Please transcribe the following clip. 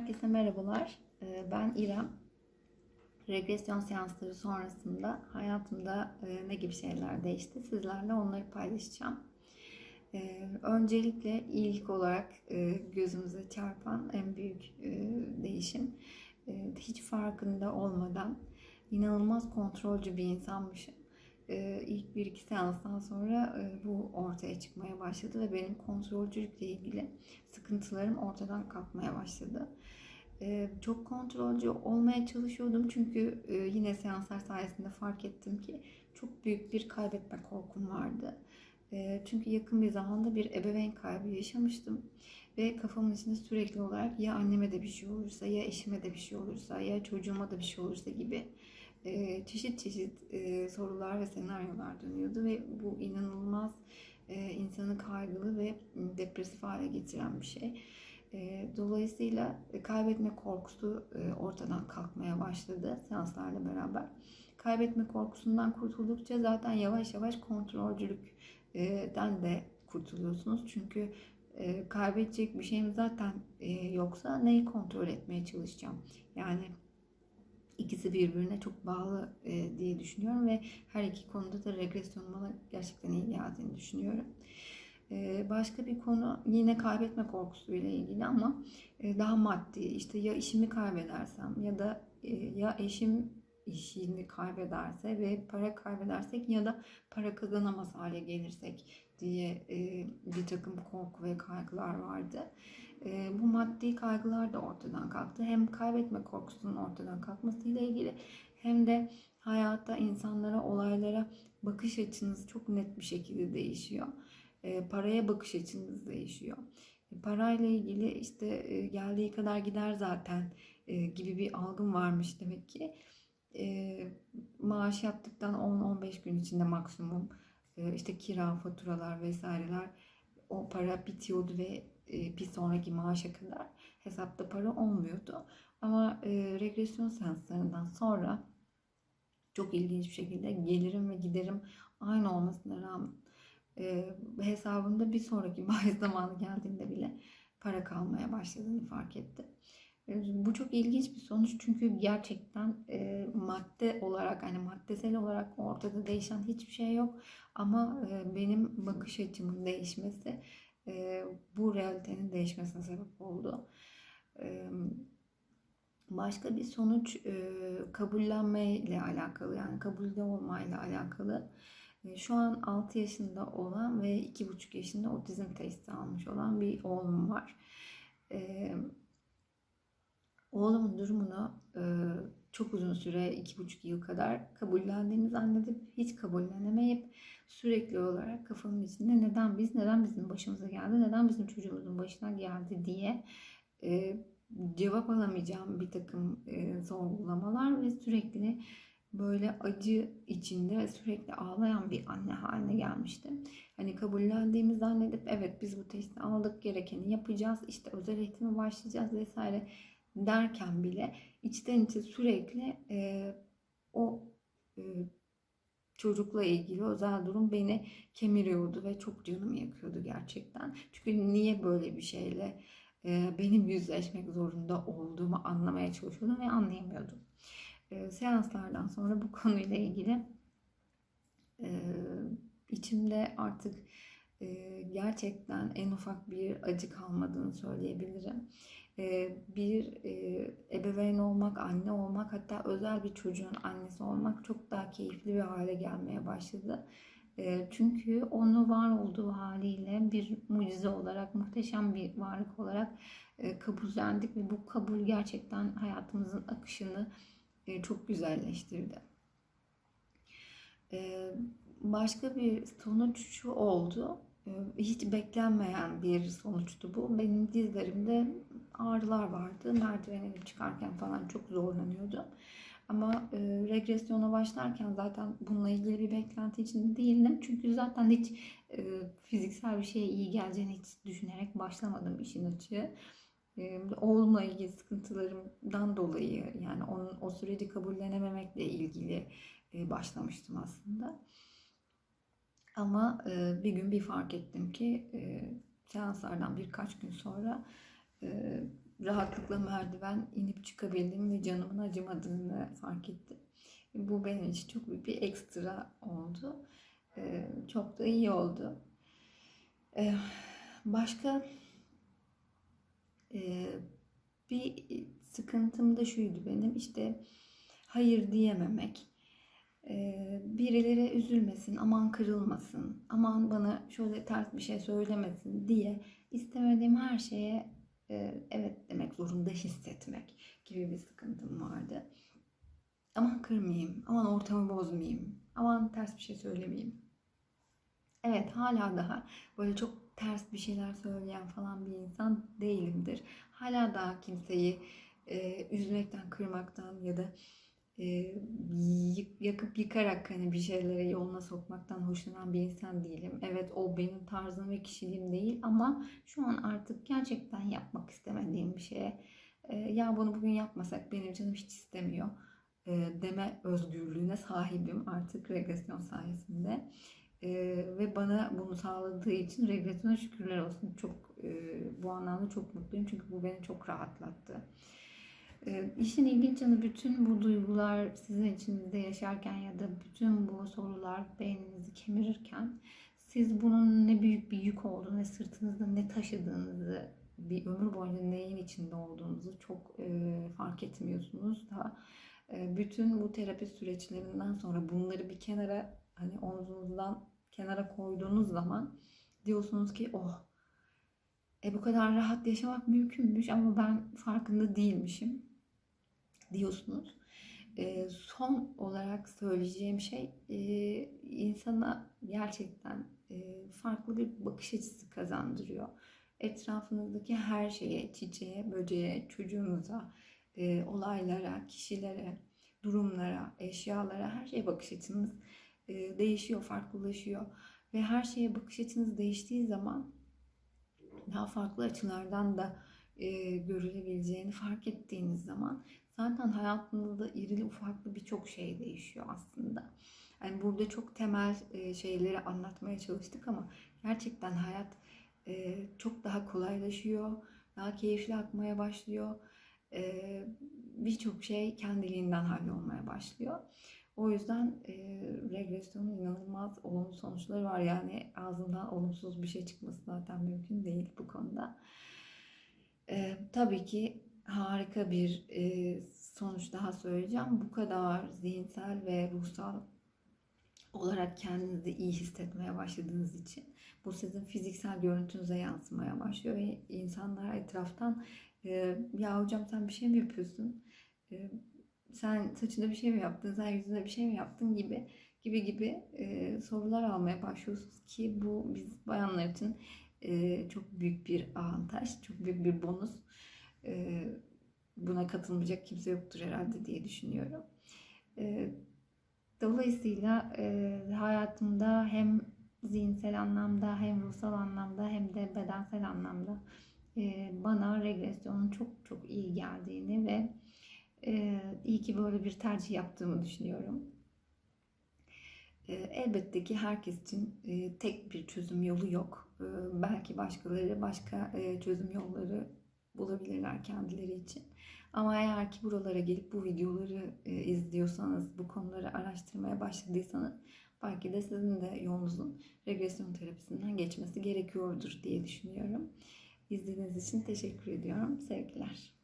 Herkese merhabalar. Ee, Ben İrem. Regresyon seansları sonrasında hayatımda ne gibi şeyler değişti sizlerle onları paylaşacağım. Ee, Öncelikle ilk olarak e, gözümüze çarpan en büyük e, değişim e, hiç farkında olmadan inanılmaz kontrolcü bir insanmışım. Ee, İlk bir iki seanstan sonra bu ortaya çıkmaya başladı ve benim kontrolcülükle ilgili sıkıntılarım ortadan kalkmaya başladı. Çok kontrolcü olmaya çalışıyordum çünkü yine seanslar sayesinde fark ettim ki çok büyük bir kaybetme korkum vardı. Çünkü yakın bir zamanda bir ebeveyn kaybı yaşamıştım ve kafamın içinde sürekli olarak ya anneme de bir şey olursa ya eşime de bir şey olursa ya çocuğuma da bir şey olursa gibi çeşit çeşit sorular ve senaryolar dönüyordu ve bu inanılmaz insanı kaygılı ve depresif hale getiren bir şey. E, dolayısıyla kaybetme korkusu e, ortadan kalkmaya başladı seanslarla beraber. Kaybetme korkusundan kurtuldukça zaten yavaş yavaş kontrolcülükten de kurtuluyorsunuz. Çünkü e, kaybedecek bir şeyim zaten e, yoksa neyi kontrol etmeye çalışacağım? Yani ikisi birbirine çok bağlı e, diye düşünüyorum ve her iki konuda da regresyon bana gerçekten iyi geldiğini düşünüyorum. E, başka bir konu yine kaybetme korkusuyla ilgili ama e, daha maddi. İşte ya işimi kaybedersem ya da e, ya eşim işini kaybederse ve para kaybedersek ya da para kazanamaz hale gelirsek diye e, bir takım korku ve kaygılar vardı. Bu maddi kaygılar da ortadan kalktı. Hem kaybetme korkusunun ortadan kalkmasıyla ilgili hem de hayatta insanlara, olaylara bakış açınız çok net bir şekilde değişiyor. E, paraya bakış açınız değişiyor. E, parayla ilgili işte e, geldiği kadar gider zaten gibi bir algım varmış demek ki. Maaş yattıktan 10-15 gün içinde maksimum işte kira, faturalar vesaireler o para bitiyordu ve bir sonraki maaşa kadar hesapta para olmuyordu. Ama regresyon seanslarından sonra çok ilginç bir şekilde gelirim ve giderim aynı olmasına rağmen e, hesabımda bir sonraki maaş zamanı geldiğinde bile para kalmaya başladığını fark ettim. E, Bu çok ilginç bir sonuç çünkü gerçekten e, madde olarak hani maddesel olarak ortada değişen hiçbir şey yok ama e, benim bakış açımın değişmesi e, bu realitenin değişmesine sebep oldu. E, başka bir sonuç e, kabullenme ile alakalı yani kabulde olmayla alakalı. E, şu an 6 yaşında olan ve 2,5 yaşında otizm testi almış olan bir oğlum var. E, oğlumun durumunu e, çok uzun süre, iki buçuk yıl kadar kabullendiğini zannedip hiç kabullenemeyip sürekli olarak kafamın içinde neden biz, neden bizim başımıza geldi, neden bizim çocuğumuzun başına geldi diye e, cevap alamayacağım bir takım e, sorgulamalar ve sürekli böyle acı içinde sürekli ağlayan bir anne haline gelmiştim. Hani kabullendiğimi zannedip evet biz bu testi aldık gerekeni yapacağız işte özel eğitime başlayacağız vesaire derken bile içten içe sürekli e, o e, çocukla ilgili özel durum beni kemiriyordu ve çok canımı yakıyordu gerçekten. Çünkü niye böyle bir şeyle e, benim yüzleşmek zorunda olduğumu anlamaya çalışıyordum ve anlayamıyordum. E, seanslardan sonra bu konuyla ilgili e, içimde artık e, gerçekten en ufak bir acı kalmadığını söyleyebilirim. E, bir ebeveyn olmak, anne olmak hatta özel bir çocuğun annesi olmak çok daha keyifli bir hale gelmeye başladı. Çünkü onu var olduğu haliyle bir mucize olarak, muhteşem bir varlık olarak e, kabullendik ve bu kabul gerçekten hayatımızın akışını e, çok güzelleştirdi. E, başka bir sonuç şu oldu. E, hiç beklenmeyen bir sonuçtu bu. Benim dizlerimde ağrılar vardı. Merdivene çıkarken falan çok zorlanıyordum. Ama e, regresyona başlarken zaten bununla ilgili bir beklenti içinde değildim. Çünkü zaten hiç e, fiziksel bir şeye iyi geleceğini hiç düşünerek başlamadım işin açığı. Oğlumla ilgili sıkıntılarımdan dolayı yani onun o süreci kabullenememekle ilgili başlamıştım aslında. Ama bir gün bir fark ettim ki seanslardan birkaç gün sonra rahatlıkla merdiven inip çıkabildim ve canımın acımadığını fark ettim. Bu benim için çok büyük bir ekstra oldu. Çok da iyi oldu. Başka e, bir sıkıntım da şuydu benim işte hayır diyememek. Ee, birileri üzülmesin, aman kırılmasın, aman bana şöyle ters bir şey söylemesin diye istemediğim her şeye e, evet demek zorunda hissetmek gibi bir sıkıntım vardı. Aman kırmayayım, aman ortamı bozmayayım, aman ters bir şey söylemeyeyim. Evet hala daha böyle çok ters bir şeyler söyleyen falan bir insan değilimdir. Hala daha kimseyi e, üzmekten, kırmaktan ya da e, yakıp yıkarak hani bir şeyleri yoluna sokmaktan hoşlanan bir insan değilim. Evet o benim tarzım ve kişiliğim değil ama şu an artık gerçekten yapmak istemediğim bir şeye e, ya bunu bugün yapmasak benim canım hiç istemiyor e, deme özgürlüğüne sahibim artık regresyon sayesinde. E, ve bana bunu sağladığı için regresyona şükürler olsun. Çok e, bu anlamda çok mutluyum çünkü bu beni çok rahatlattı. E, işin ilginç yanı bütün bu duygular sizin içinizde yaşarken ya da bütün bu sorular beyninizi kemirirken siz bunun ne büyük bir yük olduğunu ve sırtınızda ne taşıdığınızı bir ömür boyunca neyin içinde olduğunuzu çok e, fark etmiyorsunuz da e, bütün bu terapi süreçlerinden sonra bunları bir kenara hani omzunuzdan kenara koyduğunuz zaman diyorsunuz ki oh e bu kadar rahat yaşamak mümkünmüş ama ben farkında değilmişim diyorsunuz. E, son olarak söyleyeceğim şey e, insana gerçekten e, farklı bir bakış açısı kazandırıyor. Etrafınızdaki her şeye, çiçeğe, böceğe, çocuğunuza, e, olaylara, kişilere, durumlara, eşyalara, her şeye bakış açınız e, değişiyor, farklılaşıyor. Ve her şeye bakış açınız değiştiği zaman daha farklı açılardan da e, görülebileceğini fark ettiğiniz zaman zaten hayatınızda irili ufaklı birçok şey değişiyor aslında. Yani burada çok temel e, şeyleri anlatmaya çalıştık ama gerçekten hayat e, çok daha kolaylaşıyor, daha keyifli akmaya başlıyor. E, birçok şey kendiliğinden hallolmaya başlıyor. O yüzden e, regresyonun inanılmaz olumlu sonuçları var. Yani ağzından olumsuz bir şey çıkması zaten mümkün değil bu konuda. E, tabii ki harika bir e, sonuç daha söyleyeceğim. Bu kadar zihinsel ve ruhsal olarak kendinizi iyi hissetmeye başladığınız için bu sizin fiziksel görüntünüze yansımaya başlıyor ve insanlar etraftan e, ya hocam sen bir şey mi yapıyorsun? E, sen saçında bir şey mi yaptın? Sen yüzünde bir şey mi yaptın gibi gibi gibi e, sorular almaya başlıyorsunuz ki bu biz bayanlar için e, çok büyük bir avantaj, çok büyük bir bonus. E, buna katılmayacak kimse yoktur herhalde diye düşünüyorum. E, dolayısıyla e, hayatımda hem zihinsel anlamda hem ruhsal anlamda hem de bedensel anlamda e, bana regresyonun çok çok iyi geldiğini ve e, iyi ki böyle bir tercih yaptığımı düşünüyorum. E, elbette ki herkes için e, tek bir çözüm yolu yok. E, belki başkaları başka e, çözüm yolları bulabilirler kendileri için. Ama eğer ki buralara gelip bu videoları e, izliyorsanız, bu konuları araştırmaya başladıysanız belki de sizin de yolunuzun regresyon terapisinden geçmesi gerekiyordur diye düşünüyorum. İzlediğiniz için teşekkür ediyorum. Sevgiler.